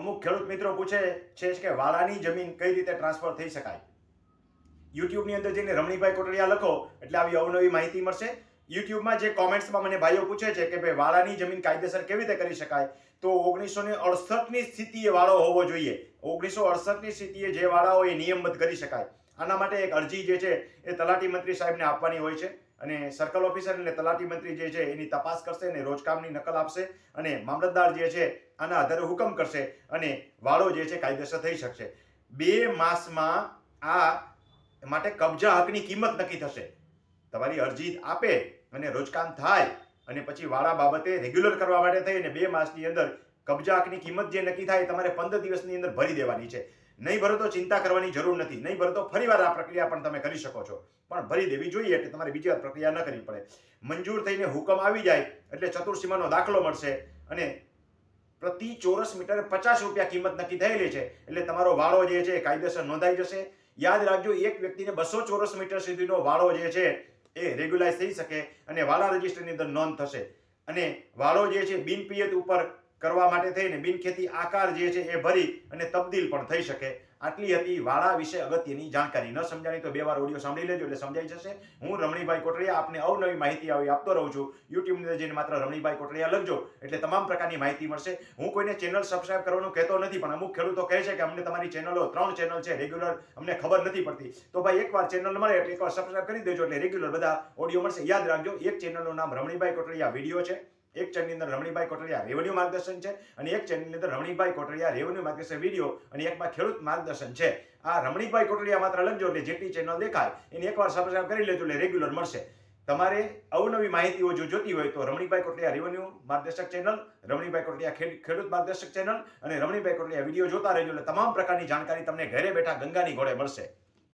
અમુક ખેડૂત મિત્રો પૂછે છે કે વાળાની જમીન કઈ રીતે ટ્રાન્સફર થઈ શકાય? યુટ્યુબની અંદર જઈને રમણીભાઈ કોટડિયા લખો, એટલે આવી અવનવી માહિતી મળશે. યુટ્યુબમાં જે કોમેન્ટ્સમાં મને ભાઈઓ પૂછે છે કે ભાઈ, વાળાની જમીન કાયદેસર કેવી રીતે કરી શકાય? તો ઓગણીસો ને અડસઠની સ્થિતિએ વાળો હોવો જોઈએ. ઓગણીસો અડસઠની સ્થિતિએ જે વાળાઓ એ નિયમબદ્ધ કરી શકાય. આના માટે એક અરજી જે છે એ તલાટી મંત્રી સાહેબને આપવાની હોય છે. અને સર્કલ ઓફિસર એટલે તલાટી મંત્રી જે છે, એની તપાસ કરશે અને રોજકામની નકલ આપશે અને મામલતદાર જે છે, આના આધારે હુકમ કરશે અને વાળો જે છે, કાયદેસર થઈ શકશે. બે માસમાં આ માટે કબજા હકની કિંમત નક્કી થશે. તમારી અરજી આપે અને રોજકામ થાય અને પછી વાળા બાબતે રેગ્યુલર કરવા માટે થઈ અને બે માસની અંદર કબજા હકની કિંમત જે નક્કી થાય તમારે પંદર દિવસની અંદર ભરી દેવાની છે. નહીં ભરો તો ચિંતા કરવાની જરૂર નથી. નહીં ભરો તો ફરીવાર આ પ્રક્રિયા પણ તમે કરી શકો છો. પણ ભરી દેવી જોઈએ એટલે તમારે બીજી વાર પ્રક્રિયા ન કરવી પડે. મંજૂર થઈને હુકમ આવી જાય એટલે ચતુર્સીમાનો દાખલો મળશે અને પ્રતિ ચોરસ મીટરે પચાસ રૂપિયા કિંમત નક્કી થયેલી છે. એટલે તમારો વાળો જે છે કાયદેસર નોંધાઈ જશે. યાદ રાખજો, એક વ્યક્તિને બસો ચોરસ મીટર સુધીનો વાળો જે છે એ રેગ્યુલાઇઝ થઈ શકે અને વાળા રજિસ્ટરની અંદર નોંધ થશે. અને વાળો જે છે બિનપિયત ઉપર કરવા માટે થઈને બિનખેતી આકાર જે છે એ ભરી અને તબદીલ પણ થઈ શકે. આટલી હતી વાળા વિશે અગત્યની જાણકારી. ન સમજાણી તો બે વાર ઓડિયો સાંભળી લેજો એટલે સમજાઈ જશે. હું રમણીભાઈ કોટડિયા આપને અવનવી માહિતી આવી આપતો રહું છું. યુટ્યુબની જઈને માત્ર રમણીભાઈ કોટડિયા લખજો એટલે તમામ પ્રકારની માહિતી મળશે. હું કોઈને ચેનલ સબસ્ક્રાઇબ કરવાનું કહેતો નથી, પણ અમુક ખેડૂતો કહે છે કે અમને તમારી ચેનલો ત્રણ ચેનલ છે રેગ્યુલર અમને ખબર નથી પડતી. તો ભાઈ એકવાર ચેનલ મળે એટલે એકવાર સબસ્ક્રાઇબ કરી દેજો એટલે રેગ્યુલર બધા ઓડિયો મળશે. યાદ રાખજો, એક ચેનલનું નામ રમણીભાઈ કોટડિયા વીડિયો છે. એક ચેનલની અંદર રમણીભાઈ કોટડિયા રેવન્યુ માર્ગદર્શન છે અને એક ચેનલની અંદર રમણીભાઈ કોટડિયા રેવન્યુ માર્ગદર્શન વીડિયો અને એકમાં ખેડૂત માર્ગદર્શન છે. આ રમણીભાઈ કોટડિયા માત્ર લખજો એટલે જેટલી ચેનલ દેખાય, એની એકવાર સબસ્ક્રાઇબ કરી લેજો એટલે રેગ્યુલર મળશે. તમારે અવનવી માહિતીઓ જો જોતી હોય તો રમણીભાઈ કોટડિયા રેવન્યુ માર્ગદર્શક ચેનલ રમણીભાઈ કોટડિયા ખેડૂત માર્ગદર્શક ચેનલ અને રમણીભાઈ કોટડિયા વીડિયો જોતા રહેજો એટલે તમામ પ્રકારની જાણકારી તમને ઘરે બેઠા ગંગાની ઘોડે મળશે.